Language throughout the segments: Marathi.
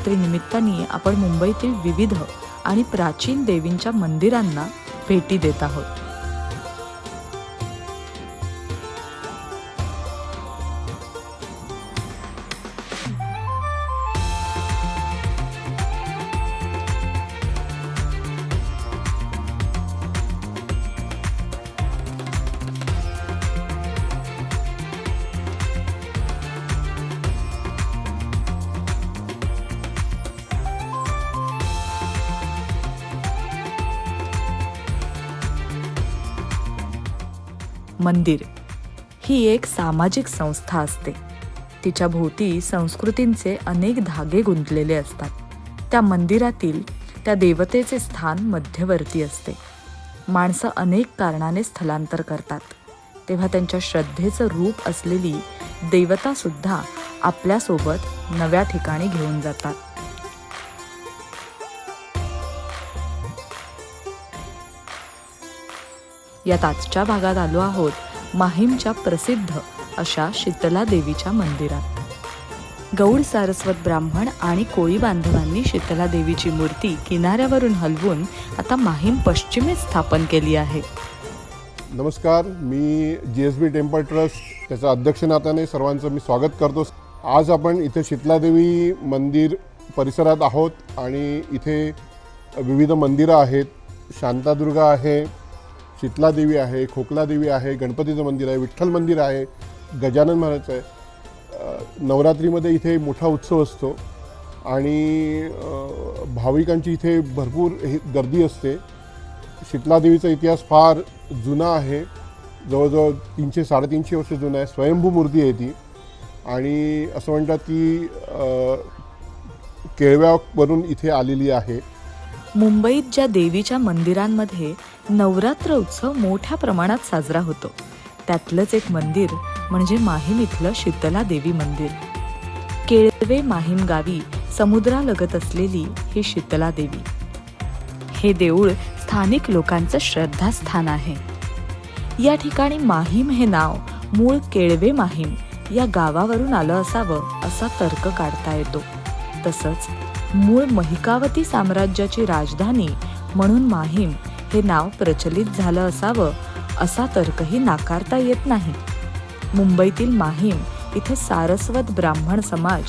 नवरात्रीनिमित्ताने आपण मुंबईतील विविध आणि प्राचीन देवींच्या मंदिरांना भेटी देत आहोत. मंदिर. ही एक सामाजिक संस्था असते. तिच्या भोवती संस्कृतींचे अनेक धागे गुंतलेले असतात. त्या मंदिरातील त्या देवतेचे स्थान मध्यवर्ती असते. माणसं अनेक कारणाने स्थलांतर करतात. तेव्हा त्यांच्या श्रद्धेचं रूप असलेली देवतासुद्धा आपल्यासोबत नव्या ठिकाणी घेऊन जातात. यात आजच्या भागात आलो आहोत माहीमच्या प्रसिद्ध अशा शीतला देवीच्या मंदिरात. गौड सारस्वत ब्राह्मण आणि कोळी बांधवांनी शीतला देवीची मूर्ती किनाऱ्यावरून हलवून आता माहीम पश्चिमेत स्थापन केली आहे. नमस्कार मी G S B temple trust त्याच्या अध्यक्ष नात्याने सर्वांचं मी स्वागत करतो. आज आपण इथे शीतलादेवी मंदिर परिसरात आहोत आणि इथे विविध मंदिरं आहेत. शांतादुर्गा आहे शीतलादेवी आहे खोकलादेवी आहे गणपतीचं मंदिर आहे विठ्ठल मंदिर आहे गजानन महाराज आहे. नवरात्रीमध्ये इथे मोठा उत्सव असतो आणि भाविकांची इथे भरपूर हे गर्दी असते. शीतलादेवीचा इतिहास फार जुना आहे. जवळजवळ तीनशे साडेतीनशे वर्ष जुना आहे. स्वयंभू मूर्ती आहे ती. आणि असं म्हणतात की केळव्यावरून इथे आलेली आहे. मुंबईत ज्या देवीच्या मंदिरांमध्ये नवरात्र उत्सव मोठ्या प्रमाणात साजरा होतो त्यातलंच एक मंदिर म्हणजे माहीम इथलं शीतला देवी मंदिर. केळवे माहीम गावी समुद्रालगत असलेली ही शीतला देवी. हे देऊळ स्थानिक लोकांचं श्रद्धास्थान आहे. या ठिकाणी माहीम हे नाव मूळ केळवे माहीम या गावावरून आलं असावं असा तर्क काढता येतो. तसंच मूळ महिकावती साम्राज्याची राजधानी म्हणून माहीम हे नाव प्रचलित झालं असावं असा तर्कही नाकारता येत नाही. मुंबईतील माहीम इथे सारस्वत ब्राह्मण समाज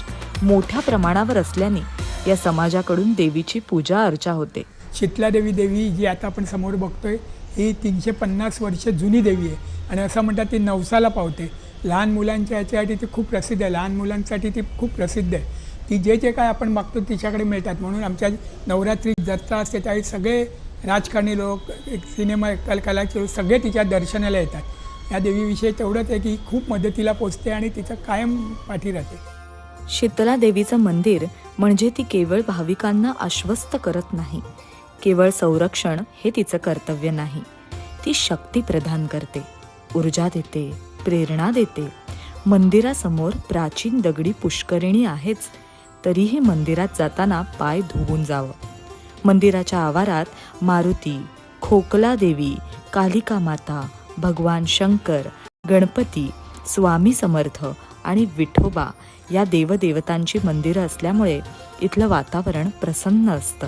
मोठ्या प्रमाणावर असल्याने या समाजाकडून देवीची पूजा अर्चा होते. शीतलादेवी देवी जी आता आपण समोर बघतोय ही तीनशे पन्नास वर्ष जुनी देवी आहे. आणि असं म्हणतात ती नवसाला पावते. लहान मुलांच्या ह्याच्यासाठी ती खूप प्रसिद्ध आहे. लहान मुलांसाठी ती खूप प्रसिद्ध आहे. की जे जे काय आपण मागतो तिच्याकडे मिळतात. म्हणून आमच्या नवरात्री जत्रा असते त्यावेळी सगळे राजकारणी लोक एक सिनेमा कल कलाचे लोक सगळे तिच्या दर्शनाला येतात. या देवीविषयी तेवढंच आहे की खूप मदतीला पोचते आणि तिचं कायम पाठी राहते. शीतला देवीचं मंदिर म्हणजे ती केवळ भाविकांना आश्वस्त करत नाही. केवळ संरक्षण हे तिचं कर्तव्य नाही. ती शक्ती प्रदान करते ऊर्जा देते प्रेरणा देते. मंदिरासमोर प्राचीन दगडी पुष्करिणी आहेच. तरीही मंदिरात जाताना पाय धुवून जावं. मंदिराच्या आवारात मारुती खोकला देवी कालिका माता भगवान शंकर गणपती स्वामी समर्थ आणि विठोबा या देवदेवतांची मंदिरं असल्यामुळे इथलं वातावरण प्रसन्न असतं.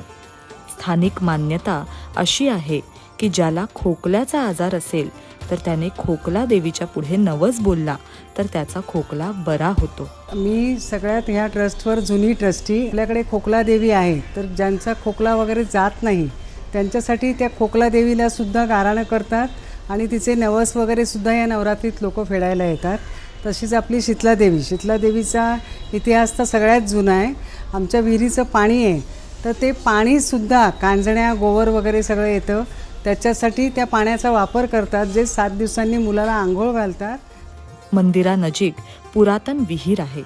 स्थानिक मान्यता अशी आहे की ज्याला खोकल्याचा आजार असेल तर त्याने खोकला देवीच्या पुढे नवस बोलला. तर त्याचा खोकला बरा होतो. मी सगळ्यात ह्या ट्रस्टवर जुनी ट्रस्टी. आपल्याकडे खोकला देवी आहे तर ज्यांचा खोकला वगैरे जात नाही त्यांच्यासाठी त्या खोकला देवीला सुद्धा गाराणं करतात आणि तिचे नवस वगैरे सुद्धा या नवरात्रीत लोक फेडायला येतात. तशीच आपली शीतला देवी. शीतला देवीचा इतिहास तर सगळ्यात जुना आहे. आमच्या विहिरीचं पाणी आहे. तर ते पाणीसुद्धा कांजण्या गोवर वगैरे सगळं येतं. त्याच्यासाठी त्या पाण्याचा वापर करतात जे सात दिवसांनी मुलाला आंघोळ घालतात. मंदिरानजीक पुरातन विहीर आहे.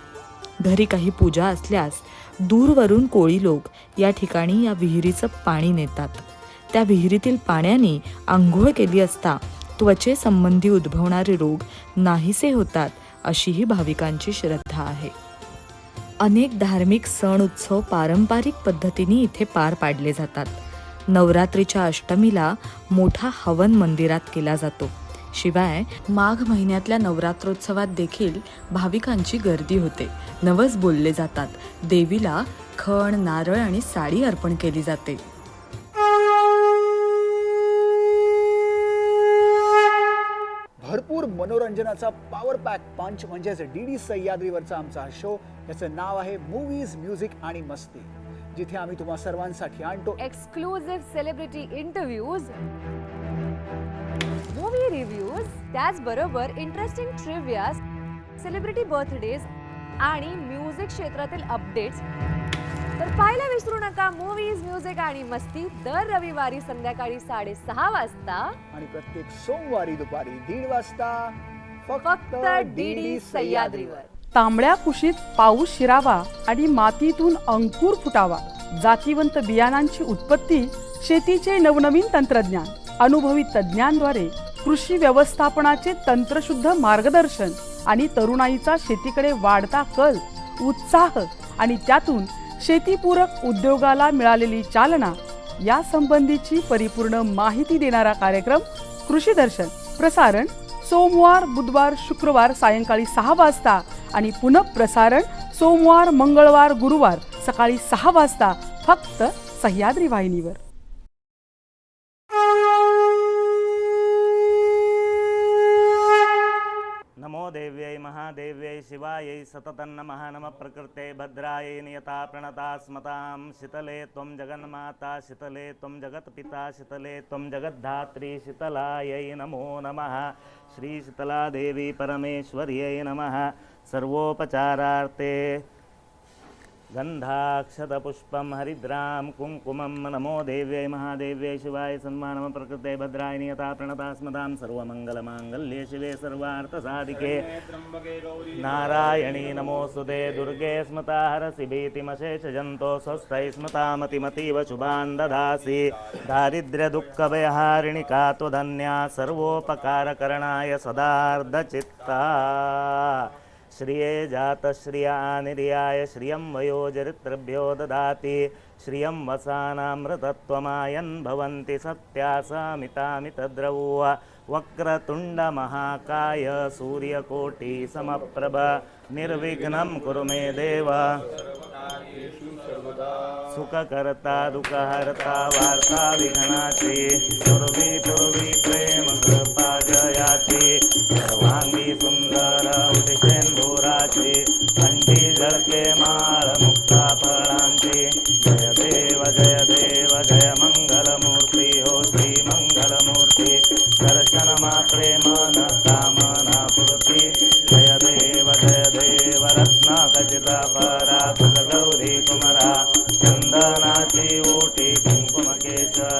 घरी काही पूजा असल्यास दूरवरून कोळी लोक या ठिकाणी या विहिरीचं पाणी नेतात. त्या विहिरीतील पाण्याने आंघोळ केली असता त्वचेसंबंधी उद्भवणारे रोग नाहीसे होतात अशीही भाविकांची श्रद्धा आहे. अनेक धार्मिक सण उत्सव पारंपरिक पद्धतीने इथे पार पाडले जातात. नवरात्रीच्या अष्टमीला मोठा हवन मंदिरात केला जातो. शिवाय माघ महिन्यातल्या नवरात्रोत्सवात देखील भाविकांची गर्दी होते. नवस बोलले जातात. देवीला खण नारळ आणि साडी अर्पण केली जाते. भरपूर मनोरंजनाचा पॉवर पॅक पंच म्हणजेच डी डी सह्याद्रीवरचा आमचा शो याचं नाव आहे मूवीज म्युझिक आणि मस्ती जिथे आम्ही तुम्हा सर्वांसाठी आणतो. Exclusive celebrity interviews movie reviews त्याचबरोबर इंटरेस्टिंग ट्रिव्हियाज सेलिब्रिटी बर्थडेज आणि म्युझिक क्षेत्रातील अपडेट्स तर पाहायला विसरू नका मूवीज म्युझिक आणि मस्ती दर रविवारी संध्याकाळी साडेसहा वाजता. आणि प्रत्येक सोमवारी दुपारी दीड वाजता फक्त डी डी सह्याद्रीवर. तांबड्या कुशीत पाऊस शिरावा आणि मातीतून अंकुर फुटावा. जातीवंत बियाणांची उत्पत्ती शेतीचे नवनवीन तंत्रज्ञान. अनुभवी तज्ज्ञांद्वारे कृषी व्यवस्थापनाचे तंत्रशुद्ध मार्गदर्शन आणि तरुणाईचा शेतीकडे वाढता कल उत्साह आणि त्यातून शेतीपूरक उद्योगाला मिळालेली चालना या संबंधीची परिपूर्ण माहिती देणारा कार्यक्रम कृषी दर्शन प्रसारण सोमवार बुधवार शुक्रवार सायंकाळी सहा वाजता आणि पुनःप्रसारण सोमवार मंगळवार गुरुवार सकाळी सहा वाजता फक्त सह्याद्री वाहिनीवर नमो देव्यै महादेव्यै शिवायै सततं नमः नमः प्रकृते भद्रायै नियता प्रणता स्मतां शीतले त्वं जगन्माता शीतले त्वं जगत्पिता शीतले त्वं जगद्धात्री शीतलायै नमो नमः। श्रीशीतलादेवी परमेश्वर्यै नमः। सर्वोपचारार्थे गन्धाक्षतपुष्पं हरिद्रां कुङ्कुमं नमो देव्यै महादेव्यै शिवाय सन्मानम प्रकृते भद्राय नियता प्रणता स्मतां सर्वमङ्गलमाङ्गल्ये शिवे सर्वार्थसाधिके नारायणी नमोऽस्तुते दुर्गे स्मता हरसि भीतिमशेषजन्तो स्वस्थै स्मतामतिमतीव शुभान् ददासि दारिद्र्यदुःखभयहारिणि का त्वधन्या सर्वोपकारकरणाय सदार्धचित्ता श्रिये जातश्रिया निर्याय श्रियं वयोजरित्रभ्यो ददाति। श्रियं वसानामृतत्वमायन् भवन्ति सत्यासामितामितद्रवो। वक्रतुण्डमहाकाय सूर्यकोटिसमप्रभ। निर्विघ्नं कुरु मे देव। सुखकर्ता दुःखहर्ता वार्ता विघ्नाची। पूर्वी पूर्वी प्रेम कृपा जयाची। सर्वांगी सुन्दर उदिशेंदुराची कंठी झळके माळ मुक्ता फळांची जय देव जय देव जय मंगलमूर्ती हो श्री मंगलमूर्ती. दर्शन मात्रे मन कामना पूर्ती जय देव जय देव रत्नाखचिता परा तुझ गौरी कुमरा. चंदनाची ओटी कुंकुम केशरा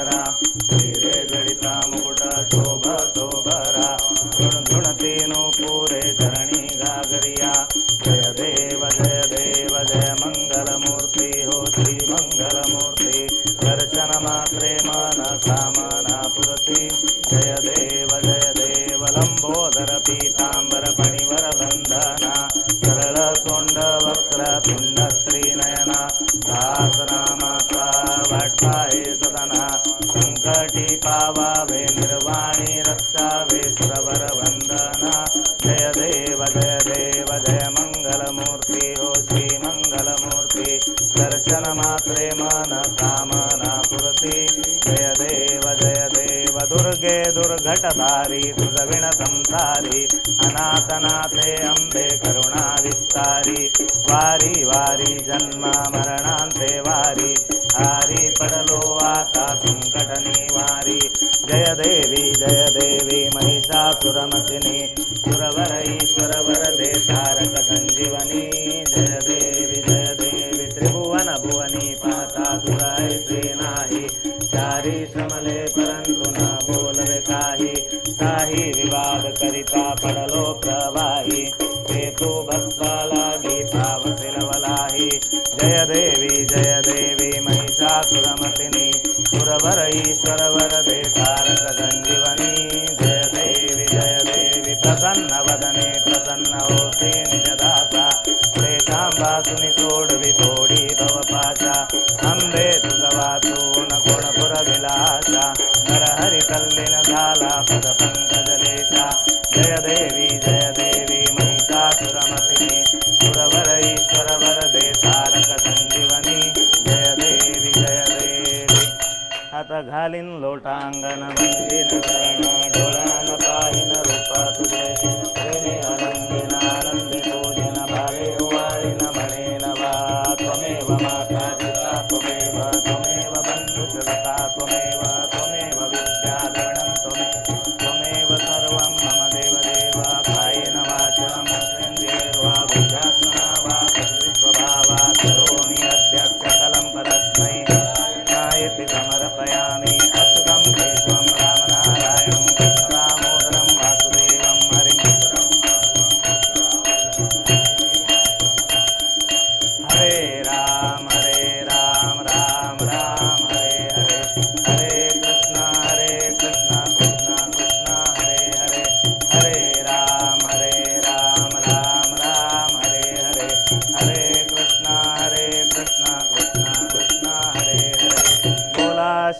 दर्शनमात्रे मानसामाना पुरति जय घालीन मंदिर वंदीन डोळ्यान पाहिन रूपा तुझे. प्रेमे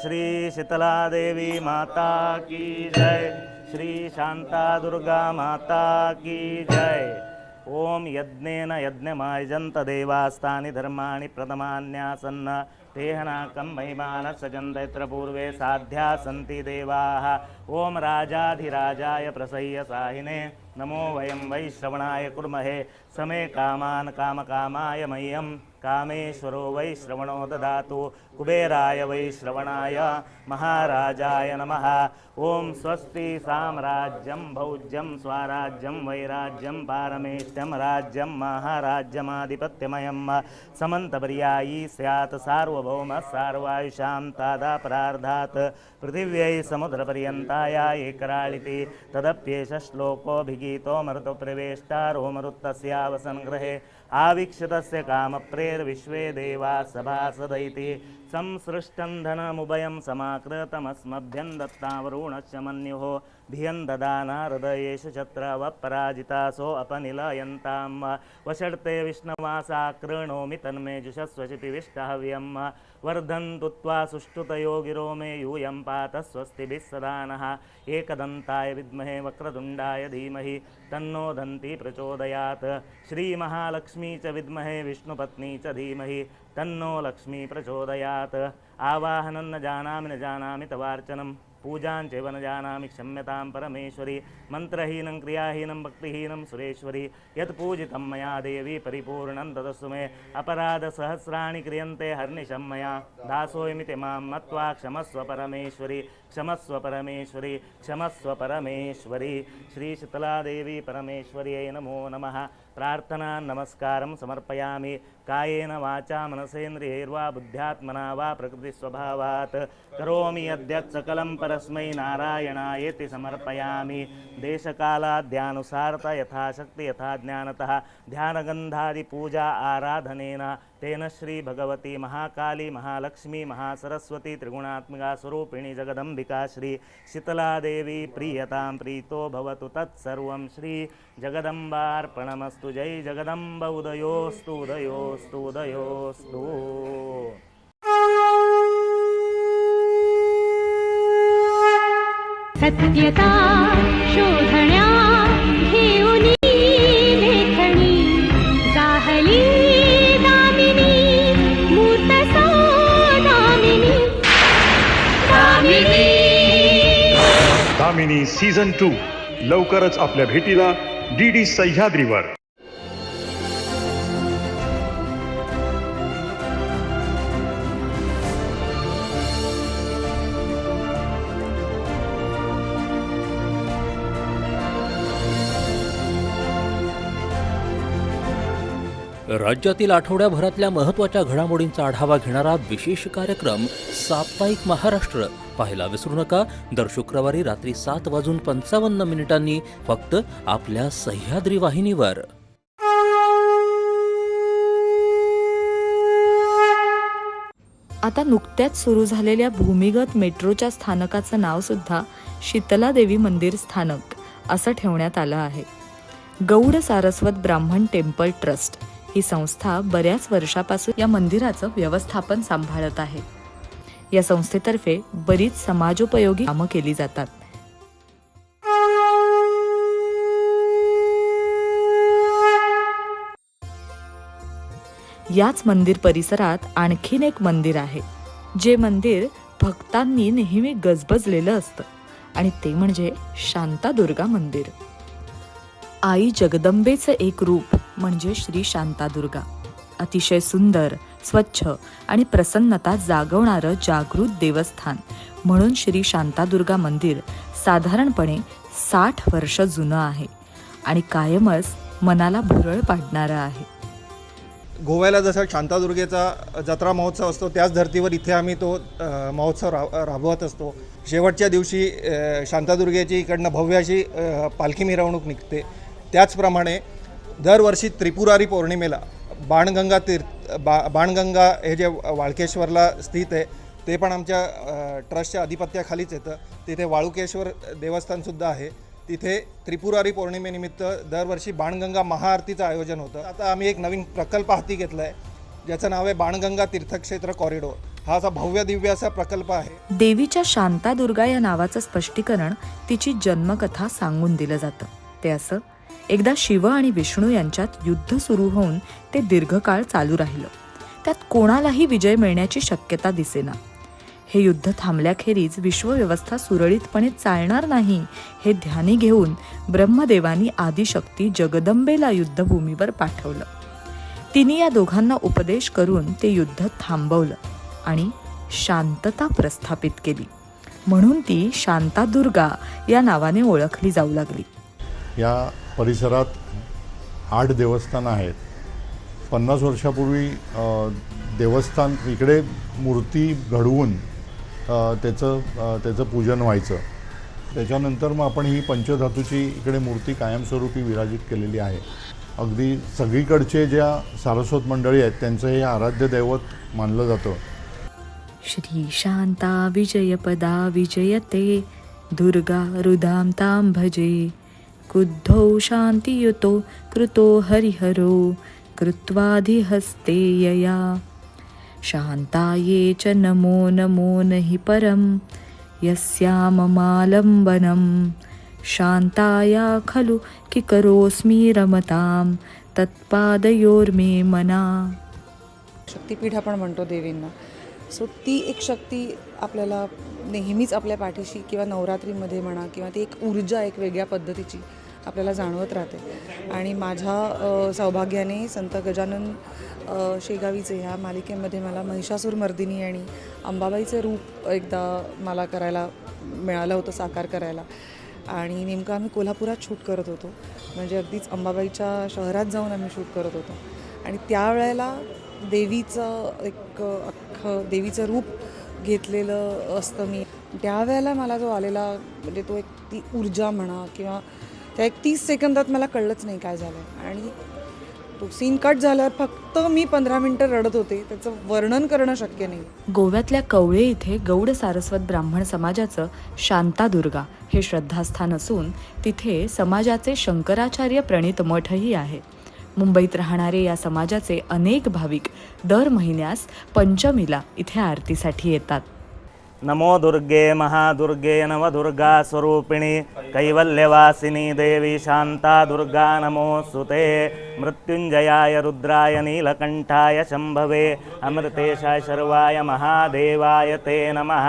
श्री शीतला देवी माता की जय. श्री शांता दुर्गा माता की जय. ओम यज्ञेन यज्ञमायजन्त देवास्तानि धर्माणि प्रथमान्यासन्न. तेहनाकं महिमानः पूर्वे साध्या सन्ति देवाः. ॐ राजाधिराजाय प्रसह्य साहिने. नमो वयं वै श्रवणाय कुर्महे. समे कामान् कामकामाय मह्यं. कामेश्वरो वै श्रवणो ददातु. कुबेराय वै श्रवणाय। महाराजाय नमः। ॐ स्वस्ति साम्राज्यं भौज्यं स्वराज्यं वैराज्यं पारमेष्ट्यं राज्यं महाराज्यमाधिपत्यमयं। समन्तपर्यायी स्यात् सार्वभौमः सार्वायुषां तादापरार्धात्। पृथिव्यै समुद्रपर्यन्ताया एकराळिति। तदप्येष श्लोकोऽभिगीतो मरुतप्रवेष्टारो मरुत्तस्यावसङ्ग्रहे आवीक्षितस्य कामप्रेर्विश्वे देवा सभासदैति संसृष्टं धनमुभयं समाकृतमस्मभ्यं दत्तावरुणश्च मन्युः धियं ददाना हृदयेषु शत्रवपराजितासो अपनिलयन्तां वषड्ते विष्णवासा कृणोमि तन्मे जुषस्वचिपिविष्टहव्यं वर्धन्तु त्वा सुष्ठुतयो गिरो मे यूयं पात स्वस्तिभिः सदा नः एकदन्ताय विद्महे वक्रतुण्डाय धीमहि तन्नो दन्ती प्रचोदयात्। श्रीमहालक्ष्मी च विद्महे विष्णुपत्नी च धीमहि तन्नो लक्ष्मी प्रचोदयात् आवाहनं न जानामि न जानामि तवार्चनं पूजां चैव न जानामि क्षम्यतां परमेश्वरि मन्त्रहीनं क्रियाहीनं भक्तिहीनं सुरेश्वरि यत् पूजितं मया देवी परिपूर्णं ददस्सु मे अपराधसहस्राणि क्रियन्ते हर्निशं मया दासोऽयमिति मां मत्वा क्षमस्व परमेश्वरि क्षमस्व परमेश्वरि क्षमस्व परमेश्वरि श्रीशीतलादेवी परमेश्वर्यै नमो नमः प्रार्थना नमस्कारं समर्पयामि। कायेन वाचा मनसेन्द्रियैर्वा बुद्ध्यात्मना वा प्रकृतिस्वभावात्। करोमि यद्यत् सकलं परस्मै नारायणायेति समर्पयामि। देशकालाद्यानुसारता यथाशक्ति यथा ज्ञानतः ध्यानगन्धादिपूजा आराधनेन तेन श्रीभगवती महाकाली महालक्ष्मी महासरस्वती त्रिगुणात्मिका स्वरूपिणी जगदम्बिका श्री शीतलादेवी प्रीयतां प्रीतो भवतु तत्सर्वं श्री जगदम्बार्पणमस्तु। जय जगदम्ब उदयोस्तु उदयोस्तु उदयोस्तु। सत्यता शोधण्या कामिनी सीझन टू लवकरच आपल्या भेटीला डी डी सह्याद्रीवर. राज्यातील आठवड्याभरातल्या महत्त्वाच्या घडामोडींचा आढावा घेणारा विशेष कार्यक्रम साप्ताहिक महाराष्ट्र पाहायला विसरू नका. दर शुक्रवारी रात्री सात वाजून पंचावन्न मिनिटांनी फक्त आपल्या सह्याद्री वाहिनीवर. आता नुकत्याच सुरू झालेल्या भूमिगत मेट्रोच्या स्थानकाचं नाव सुद्धा शीतला देवी मंदिर स्थानक असं ठेवण्यात आलं आहे. गौड सारस्वत ब्राह्मण टेम्पल ट्रस्ट ही संस्था बऱ्याच वर्षापासून या मंदिराचं व्यवस्थापन सांभाळत आहे. या संस्थेतर्फे बरीच समाजोपयोगी कामं केली जातात. याच मंदिर परिसरात आणखीन एक मंदिर आहे जे मंदिर भक्तांनी नेहमी गजबजलेलं असतं आणि ते म्हणजे शांतादुर्गा मंदिर. आई जगदंबेचं एक रूप म्हणजे श्री शांतादुर्गा. अतिशय सुंदर स्वच्छ आणि प्रसन्नता जागवणारं जागृत देवस्थान. म्हणून श्री शांतादुर्गा मंदिर साधारणपणे साठ वर्ष जुनं आहे आणि कायमच मनाला भुरळ पाडणारं आहे. गोव्याला जसा शांतादुर्गेचा जत्रा महोत्सव असतो त्याच धर्तीवर इथे आम्ही तो महोत्सव राब राबवत असतो. शेवटच्या दिवशी शांतादुर्गेची इकडनं भव्य अशी पालखी मिरवणूक निघते. त्याचप्रमाणे दरवर्षी त्रिपुरारी पौर्णिमेला बाणगंगा तीर्थ बा बाणगंगा हे जे वाळकेश्वरला स्थित आहे ते पण आमच्या ट्रस्टच्या अधिपत्याखालीच येतं. तिथे वाळुकेश्वर देवस्थानसुद्धा आहे. तिथे त्रिपुरारी पौर्णिमेनिमित्त दरवर्षी बाणगंगा महाआरतीचं आयोजन होतं. आता आम्ही एक नवीन प्रकल्प हाती घेतला आहे ज्याचं नाव आहे बाणगंगा तीर्थक्षेत्र कॉरिडोर. हा असा भव्य दिव्य असा प्रकल्प आहे. देवीच्या शांतादुर्गा या नावाचं स्पष्टीकरण तिची जन्मकथा सांगून दिलं जातं. ते असं एकदा शिव आणि विष्णू यांच्यात युद्ध सुरू होऊन ते दीर्घकाळ चालू राहिलं. त्यात कोणालाही विजय मिळण्याची शक्यता दिसेना. हे युद्ध थांबल्याखेरीज विश्वव्यवस्था सुरळीतपणे चालणार नाही हे ध्यानी घेऊन ब्रह्मदेवानी आदिशक्ती जगदंबेला युद्धभूमीवर पाठवलं. तिने या दोघांना उपदेश करून ते युद्ध थांबवलं आणि शांतता प्रस्थापित केली. म्हणून ती शांतादुर्गा या नावाने ओळखली जाऊ लागली. या परिसरात आठ देवस्थानं आहेत. पन्नास वर्षापूर्वी देवस्थान इकडे मूर्ती घडवून त्याचं त्याचं पूजन व्हायचं. त्याच्यानंतर मग आपण ही पंचधातूची इकडे मूर्ती कायमस्वरूपी विराजित केलेली आहे. अगदी सगळीकडचे ज्या सारस्वत मंडळी आहेत त्यांचं हे आराध्य दैवत मानलं जातं. श्री शांता विजयपदा विजयते दुर्गा रुदां ताम भजे कुद्धौ शान्तियुतो कृतो हरिहरो कृत्वाधिहस्ते यया। शान्ताये च नमो नमो नहि परं यस्याममालम्बनं शान्ताया खलु किकरोऽस्मि रमतां तत्पादयोर्मे मना। शक्तिपीठ आपण म्हणतो देवींना. सो ती एक शक्ती आपल्याला नेहमीच आपल्या पाठीशी किंवा नवरात्रीमध्ये म्हणा किंवा ती एक ऊर्जा एक वेगळ्या पद्धतीची आपल्याला जाणवत राहते. आणि माझ्या सौभाग्याने संत गजानन शेगावीचे ह्या मालिकेमध्ये मला महिषासूर मर्दिनी आणि अंबाबाईचं रूप एकदा मला करायला मिळालं होतं साकार करायला. आणि नेमकं आम्ही कोल्हापुरात शूट करत होतो. म्हणजे अगदीच अंबाबाईच्या शहरात जाऊन आम्ही शूट करत होतो. आणि त्यावेळेला देवीचं एक अख्खं देवीचं रूप घेतलेलं असतं मी. त्यावेळेला मला जो आलेला म्हणजे तो एक ती ऊर्जा म्हणा किंवा त्या एक तीस सेकंदात मला कळलंच नाही काय झालं आणि तो सीन कट झाल्यावर फक्त मी पंधरा मिनटं रडत होते. त्याचं वर्णन करणं शक्य नाही. गोव्यातल्या कवळे इथे गौड सारस्वत ब्राह्मण समाजाचं शांतादुर्गा हे श्रद्धास्थान असून तिथे समाजाचे शंकराचार्य प्रणित मठही आहे. मुंबईत राहणारे या समाजाचे अनेक भाविक दर महिन्यास पंचमीला इथे आरतीसाठी येतात. नमो दुर्गे महादुर्गे नवदुर्गा स्वरूपिणी कैवल्यवासिनी देवी शांता दुर्गा नमोऽस्तु ते मृत्युञ्जयाय रुद्राय नीलकण्ठाय शम्भवे अमृतेशाय शर्वाय महादेवाय ते नमः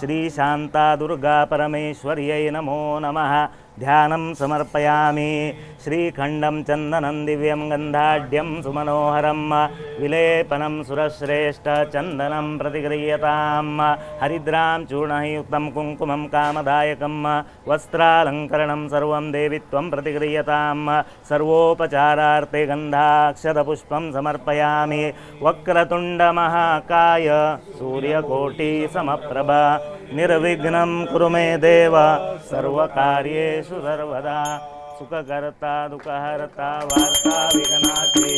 श्रीशान्ता दुर्गा परमेश्वर्यै नमो नमः ధ్యానం సమర్పయామి శ్రీఖండం చందనం దివ్యం గంధాఢ్యం సుమనోహరం విలేపనం సురశ్రేష్ట చందనం ప్రతిగృహ్యతాం హరిద్రాం చూర్ణయుక్తం కుంకుమం కామదాయకం వస్త్రాలంకరణం సర్వం దేవిత్వం ప్రతిగృహ్యతాం సర్వోపచారార్థే గంధాక్షతపుష్పం సమర్పయామి వక్రతుండ మహాకాయ సూర్యకోటి సమప్రభ निर्विघ्नं कुरु मे देव सर्वकार्येषु सर्वदा सुखकर्ता दुःखहर्ता वार्ता विघ्नाति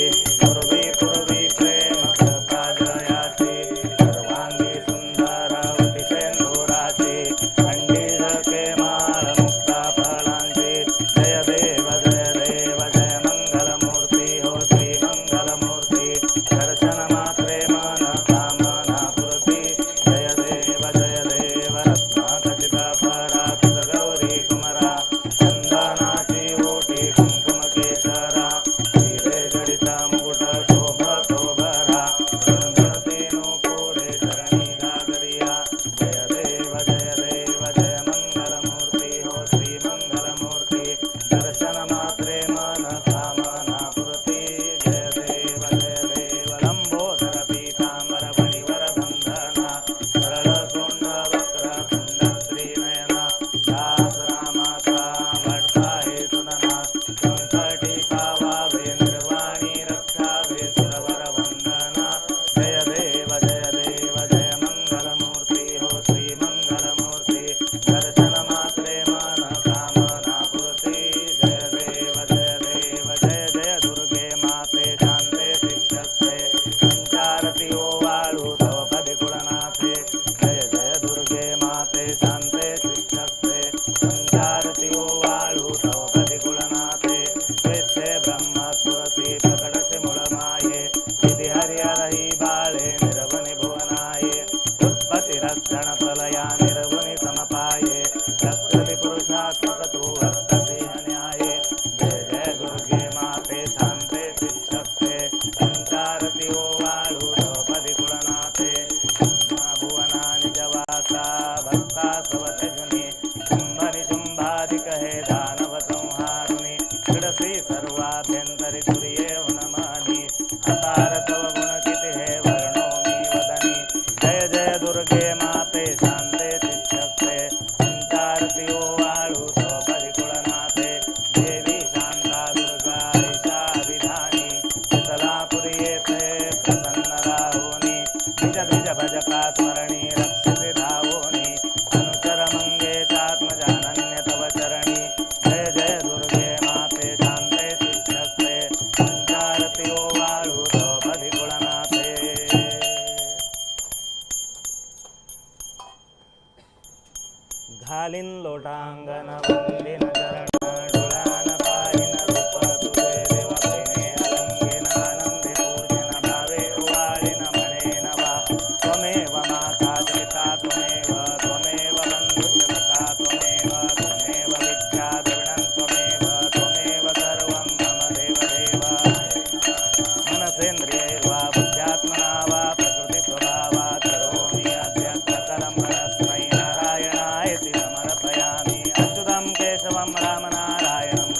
ராமநாராயணம்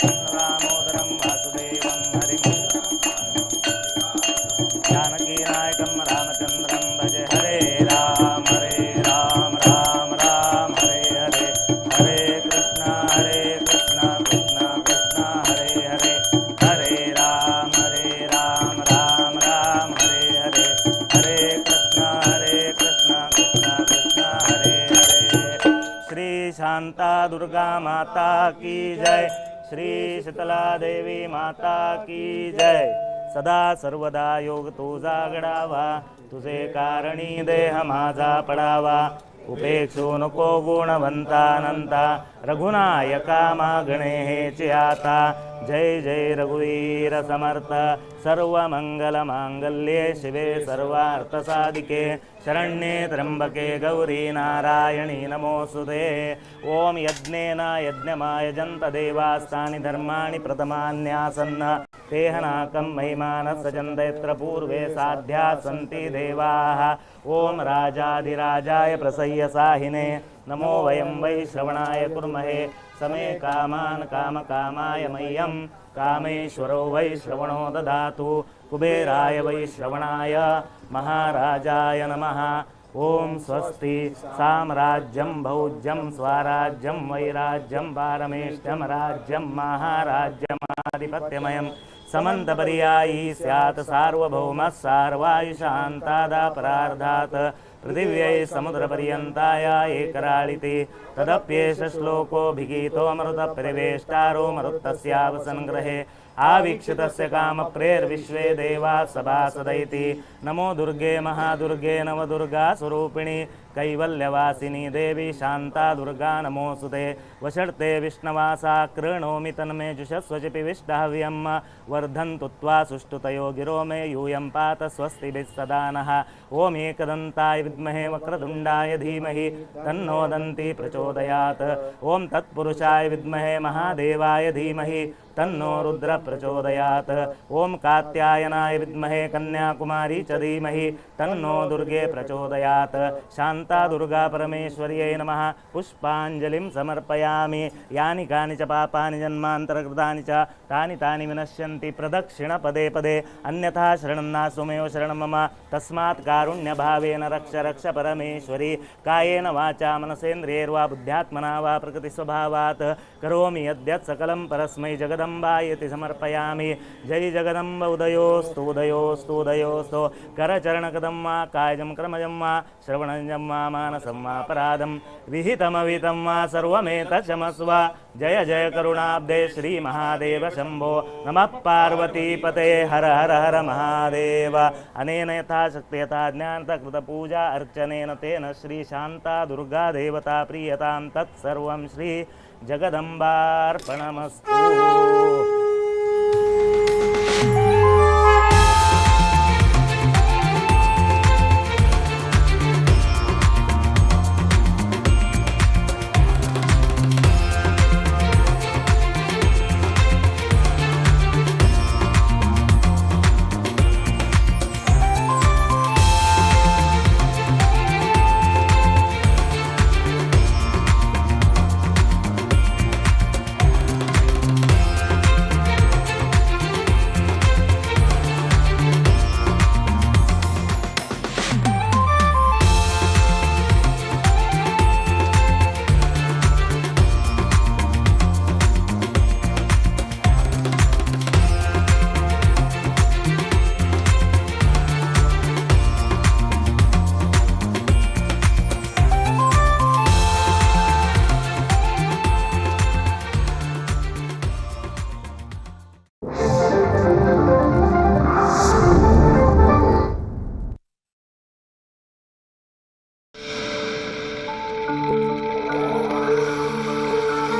माता दुर्गा माता की जय। श्री शीतला देवी माता की जय। सदा सर्वदा योग तुझा घडावा तुझे कारणी देह माझा पडावा। उपेक्षो नको गुणवंतानंता रघुनायका मागणे हे आता। जय जय रघुवीरसमर्थ सर्वमङ्गलमाङ्गल्ये शिवे सर्वार्थसादिके शरण्ये त्र्यम्बके गौरी नारायणी नमोऽ ॐ यज्ञेन यज्ञमायजन्तदेवास्तानि धर्माणि प्रथमान्यासन्न। तेहनाकं महिमानसजन्त यत्र पूर्वे साध्यास्सन्ति देवाः। ॐ राजाधिराजाय प्रसह्य साहिने। नमो वयं वै श्रवणाय कुर्महे। समे कामान् कामकामाय मह्यं। कामेश्वरो वै श्रवणो ददातु। कुबेराय वै श्रवणाय। महाराजाय नमः। ॐ स्वस्ति। साम्राज्यं भौज्यं स्वराज्यं वैराज्यं पारमेष्ठं राज्यं महाराज्यमाधिपत्यमयं समन्तपर्यायी स्यात् सार्वभौमः सार्वायुशान्तादापरार्धात् पृथिव्यै समुद्रपर्यन्ताय एकराळिति तदप्येष श्लोकोऽभिगीतोऽमृतपरिवेष्टारो मरुत्तस्यावसङ्ग्रहे आवीक्षितस्य कामप्रेर्विश्वे देवा सभासदैति नमो दुर्गे महादुर्गे नवदुर्गास्वरूपिणि कैवल्यवासिनी देवी शान्ता दुर्गा नमोऽस्तुते वषर्ते विष्णवासा कृणोमि तन्मे जुषस्वचिपि विष्टहव्यं वर्धन्तु त्वा सुष्ठुतयो गिरो मे यूयं पात स्वस्तिभिः सदा नः। ॐ एकदन्ताय विद्महे वक्रतुण्डाय धीमहि तन्नो दन्ती प्रचोदयात्। ॐ तत्पुरुषाय विद्महे महादेवाय धीमहि तन्नो रुद्र प्रचोदयात्। ॐ कात्यायनाय विद्महे कन्याकुमारी च धीमहि तन्नो दुर्गे प्रचोदयात्। शान्त दुर्गा परमेश्वर्यै नमः. पुष्पाञ्जलिं समर्पयामि. यानि कानि च पापानि जन्मान्तरकृतानि च तानि तानि विनश्यन्ति प्रदक्षिणपदे पदे. अन्यथा शरणं नास्वमेव शरणं मम. तस्मात् कारुण्यभावेन रक्ष रक्ष परमेश्वरी. कायेन वाचा मनसेन्द्रियैर्वा बुद्ध्यात्मना वा प्रकृतिस्वभावात्. करोमि यद्यत् सकलं परस्मै जगदम्बायति समर्पयामि. जय जगदम्ब उदयोस्तु उदयोस्तु उदयोस्तु. करचरणकदं वा कायजं क्रमजं वा श्रवणजं वा मानसं वा विहितमवितं वा जय जय करुणाब्दे श्रीमहादेव शम्भो। नमः पार्वतीपते। हर हर हर महादेव। अनेन यथाशक्ति यथा ज्ञानतकृतपूजा अर्चनेन तेन श्रीशान्ता दुर्गा देवता प्रीयतां तत्सर्वं श्री जगदम्बार्पणमस्तु।